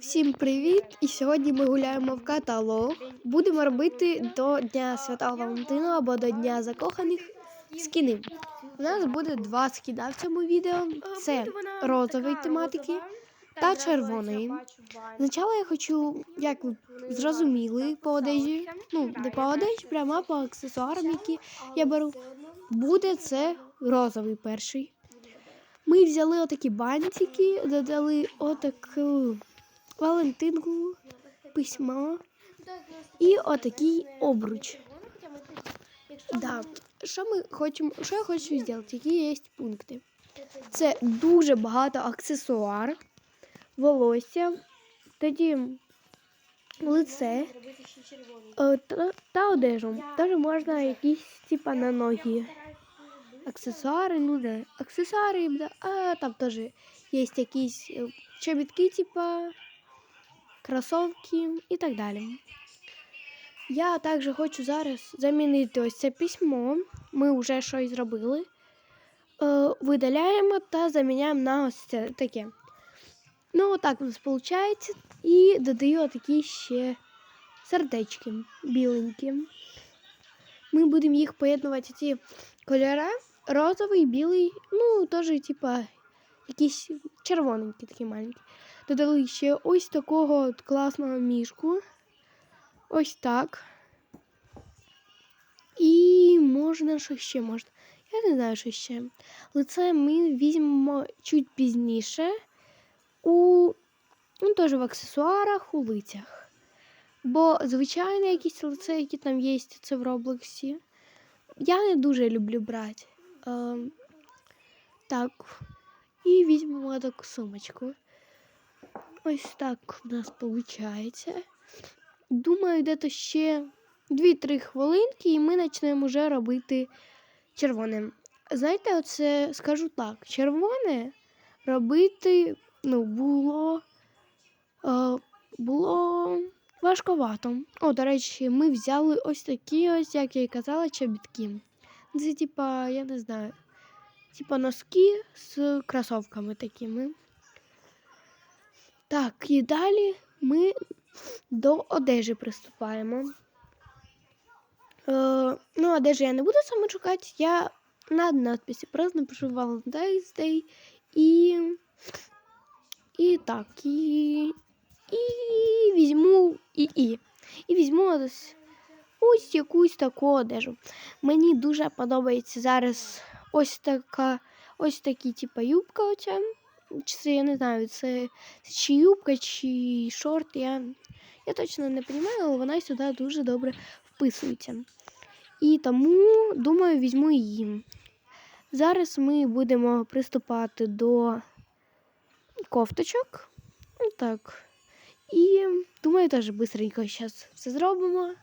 Всім привіт! І сьогодні ми гуляємо в каталог. Будемо робити до Дня Святого Валентина або до Дня закоханих скіни. У нас буде два скіна в цьому відео: це розової тематики та червоної. Спочатку я хочу, як ви зрозуміли, по одежі, ну не по одежі, прямо по аксесуарам, які я беру. Буде це розовий перший. Ми взяли отакі бантики, додали отаку Валентинку, письмо і отакий обруч. Да. Що ми хочемо, що я хочу зробити? Які є пункти? Це дуже багато аксесуар, волосся, тоді лице е, та, та одежу. Теж можна якісь типа на ноги. Аксесуари, ну да, аксесуари, а там теж є якісь е, чобітки, типа кросовки і так далі. Я також хочу зараз замінити ось це письмо. Ми вже щось зробили. Е, видаляємо та заміняємо на ось це таке. Ну, отак у нас виходить. І додаю такі ще сердечки біленькі. Ми будемо їх поєднувати ці кольори. Розовий, білий, ну, теж, типа, якісь червоненькі такі маленькі. Додали ще ось такого от класного мішку. Ось так. І можна що ще можна. Я не знаю, що ще. Лице ми візьмемо чуть пізніше. У, ну, теж в аксесуарах, у лицях. Бо, звичайно, якісь лице, які там є, це в Роблоксі. Я не дуже люблю брати. Е, так. І візьмемо таку сумочку. Ось так в нас виходить. Думаю, де-то ще 2-3 хвилинки, і ми почнемо вже робити червоне. Знаєте, оце скажу так: червоне робити ну, було, е, було важковато. О, до речі, ми взяли ось такі ось, як я і казала, чобітки. Це, типа, я не знаю, типа носки з кросовками такими. Так, і далі ми до одежі приступаємо. Е, ну, одежі я не буду саме шукати, я на надписі просто напишу Valentine's Day і. І так, і. І візьму і і. І візьму ось, ось якусь таку одежу. Мені дуже подобається зараз ось така, ось такі, типа, юбка оця. Це я не знаю, це чи юбка, чи шорт. Я я точно не розумію, але вона сюди дуже добре вписується. І тому, думаю, візьму її. Зараз ми будемо приступати до кофточок. Так. І думаю, теж швидко зараз все зробимо.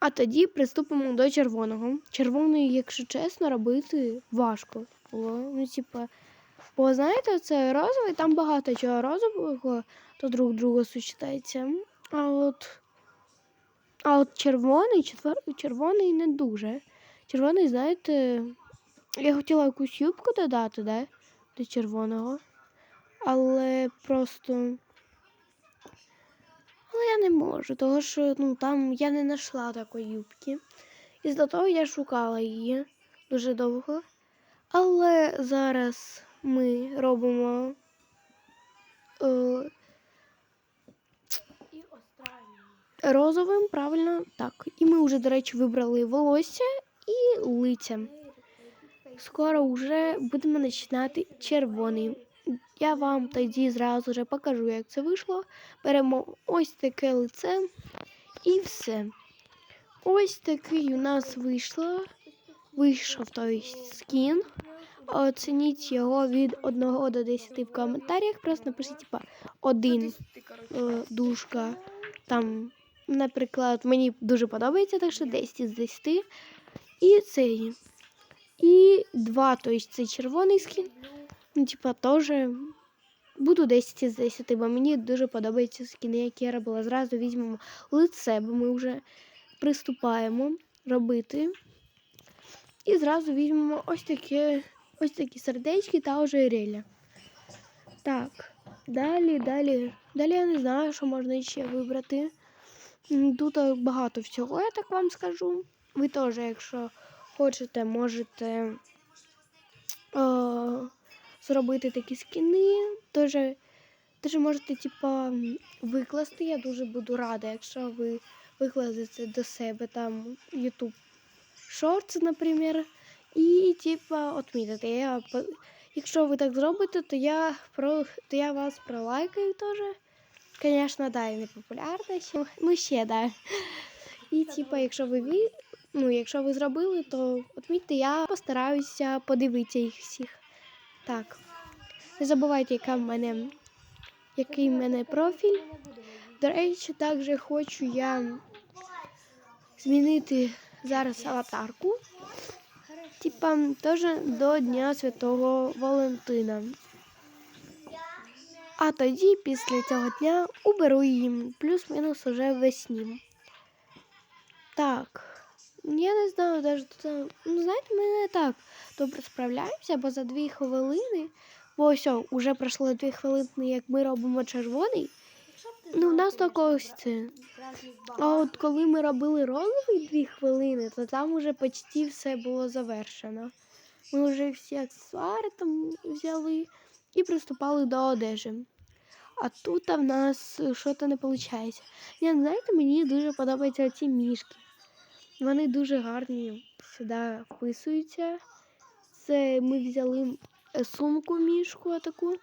А тоді приступимо до червоного. Червоний, якщо чесно, робити важко було. Ну, типа, бо знаєте, це розовий, там багато чого розового, то друг друга сучитається. А от а от червоний, четвер... червоний не дуже. Червоний, знаєте, я хотіла якусь юбку додати, да? До червоного. Але просто. Але я не можу, тому що ну, там я не знайшла такої юбки. І з того я шукала її дуже довго. Але зараз ми робимо е, розовим, правильно? Так. І ми вже, до речі, вибрали волосся і лиця. Скоро вже будемо починати червоний. Я вам тоді зразу вже покажу, як це вийшло. Беремо ось таке лице і все. Ось такий у нас вийшло. Вийшов той скін. Оцініть його від 1 до 10 в коментарях. Просто напишіть, типа, один е, дужка. Там, наприклад, мені дуже подобається, так що 10 з 10. І цей. І два, тобто це червоний скін. Ну, типа, теж буду 10 з 10, бо мені дуже подобаються скіни, які я робила. Зразу візьмемо лице, бо ми вже приступаємо робити. І зразу візьмемо ось такі ось такі сердечки та ожерелля. Так, далі, далі. Далі я не знаю, що можна ще вибрати. Тут е, багато всього, я так вам скажу. Ви теж, якщо хочете, можете е, зробити такі скіни. Теж, теж можете, типа, викласти. Я дуже буду рада, якщо ви викладете до себе там YouTube Shorts, наприклад. І, типа, отмітите. Я, якщо ви так зробите, то я, про, то я вас пролайкаю теж. Звісно, да, і не популярна. Ну, ще, да. І, типа, якщо ви, ви, ну, якщо ви зробили, то отмітьте, я постараюся подивитися їх всіх. Так. Не забувайте, яка в мене, який в мене профіль. До речі, також хочу я змінити зараз аватарку. Типа, теж до Дня Святого Валентина. А тоді, після цього дня, уберу її плюс-мінус уже весні. Так. Я не знаю, даже тут. Ну, знаєте, ми не так добре справляємося, бо за дві хвилини. Бо ось, уже пройшло дві хвилини, як ми робимо червоний. Ну, в нас ось це. А от коли ми робили розовий дві хвилини, то там уже почти все було завершено. Ми вже всі аксесуари там взяли і приступали до одежі. А тут в нас щось не виходить. Я знаєте, мені дуже подобаються ці мішки. Вони дуже гарні сюди вписуються. Це ми взяли е, сумку мішку таку.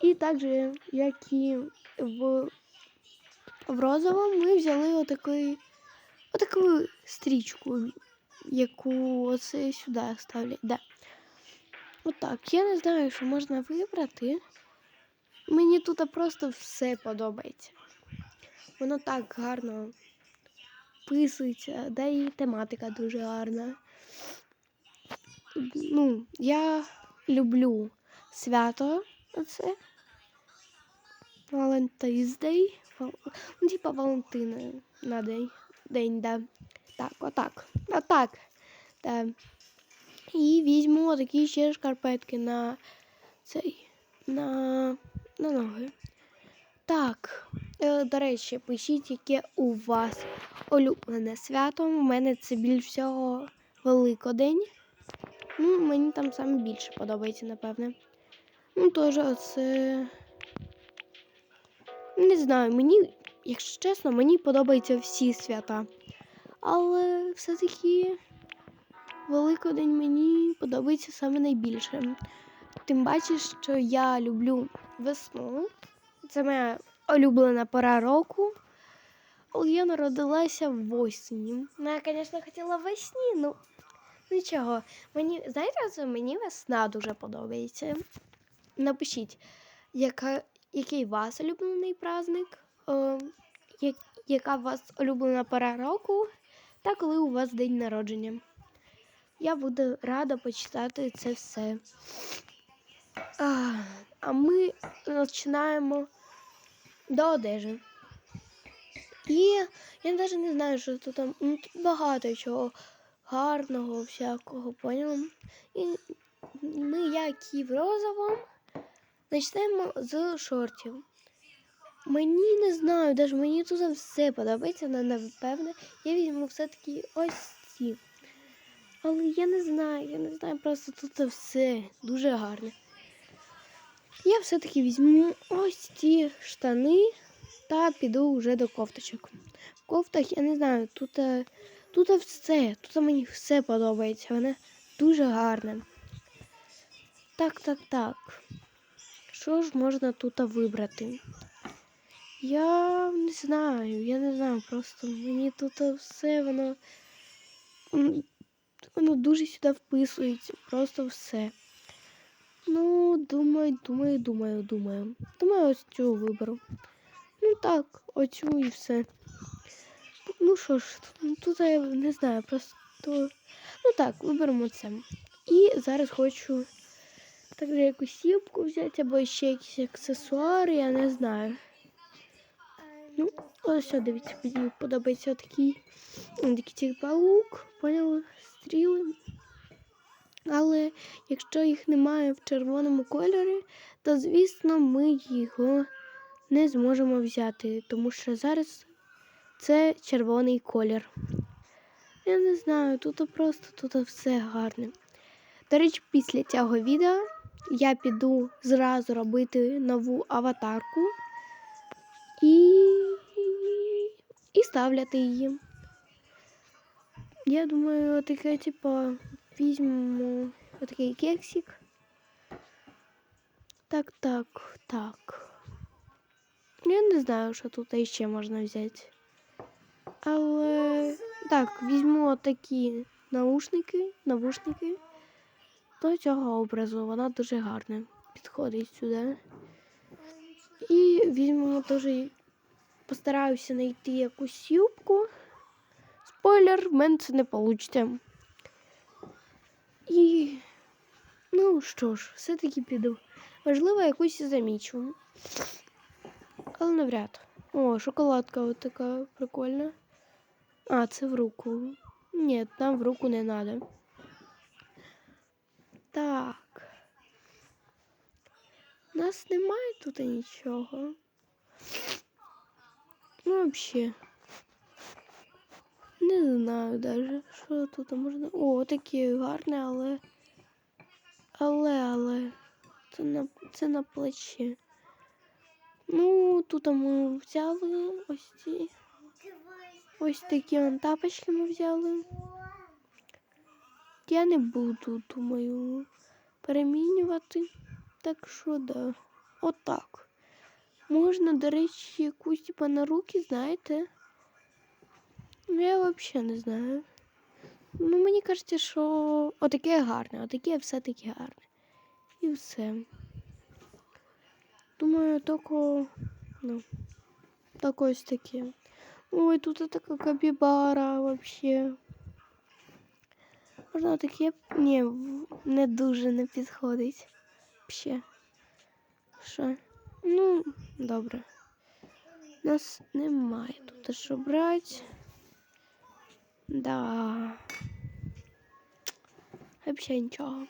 І також, як і в в розовому ми взяли отакий, отаку стрічку, яку оце сюди ставлять. Да. Отак. Я не знаю, що можна вибрати. Мені тут просто все подобається. Воно так гарно вписується, да і тематика дуже гарна. Ну, я люблю свято оце. Valentine's. Вал- Ну, типа Валентина на день. День, да. Так, отак. Отак. Да. І візьму такі ще шкарпетки на цей. На, на ноги. Так. Е, до речі, пишіть, яке у вас улюблене свято. У мене це більш всього Великодень. Ну, мені там саме більше подобається, напевне. Ну, теж оце. Не знаю, мені, якщо чесно, мені подобаються всі свята. Але все-таки Великодень мені подобається саме найбільше. Тим бачиш, що я люблю весну. Це моя улюблена пора року. Але я народилася в осені. Ну, я, звісно, хотіла весні, ну нічого. Мені, знаєте, мені весна дуже подобається. Напишіть, яка, який у вас улюблений праздник, е, як, яка у вас улюблена пора року, та коли у вас день народження. Я буду рада почитати це все. А, а ми починаємо до одежі. І я навіть не знаю, що тут там ну, тут багато чого гарного, всякого, поняла? І ми, як і в розовому, почнемо з шортів. Мені не знаю, навіть мені тут все подобається, але напевне я візьму все-таки ось ці. Але я не знаю, я не знаю, просто тут все дуже гарне. Я все-таки візьму ось ці штани та піду вже до кофточок. В кофтах я не знаю, тут, е, тут все, тут мені все подобається, воно дуже гарне. Так, так, так. Що ж можна тут вибрати? Я не знаю, я не знаю, просто мені тут все воно. Воно дуже сюди вписується, просто все. Ну, думаю, думаю, думаю, думаю. Думаю, ось цю виберу. Ну так, оцю і все. Ну що ж, ну, тут я не знаю, просто. Ну так, виберемо це. І зараз хочу так якусь сіпку взяти або ще якісь аксесуари, я не знаю. Ну, ось що, дивіться, мені подобається такий, такий типа лук, поняли, стріли. Але якщо їх немає в червоному кольорі, то звісно ми його не зможемо взяти, тому що зараз це червоний колір. Я не знаю, тут просто тут все гарне. До речі, після цього відео я піду зразу робити нову аватарку і, і ставляти її. Я думаю, таке, типу, візьмемо отакий кексик. Так, так, так. Я не знаю, що тут ще можна взяти. Але так, візьму такі наушники, навушники До цього образу. Вона дуже гарна. Підходить сюди. І візьмемо теж, постараюся знайти якусь юбку. Спойлер, в мене це не вийде. І, ну що ж, все-таки піду. Можливо, якусь замічу. Але навряд. О, шоколадка от така прикольна. А, це в руку. Ні, нам в руку не треба. Так. У нас немає тут нічого. Ну, взагалі. Не знаю даже, що тут можна. О, такі гарні, але. Але, але. Це на, це на плечі. Ну, тут ми взяли ось ці. Ось такі он тапочки ми взяли. Я не буду, думаю, перемінювати. Так що да. Отак. Можна, до речі, якусь типа на руки, знаєте. Ну, я взагалі не знаю. Ну, мені кажеться, що отаке гарне, отаке все-таки гарне. І все. Думаю, тільки, ну, так ось таке. Ой, тут така капібара вообще. Можна таке. Ні, не дуже не підходить. Ще. Що? Ну, добре. Нас немає тут що брати. Да. Взагалі нічого.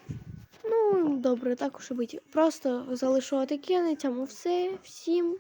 Ну, добре, так уж і бути. Просто залишу таке, на цьому все. Всім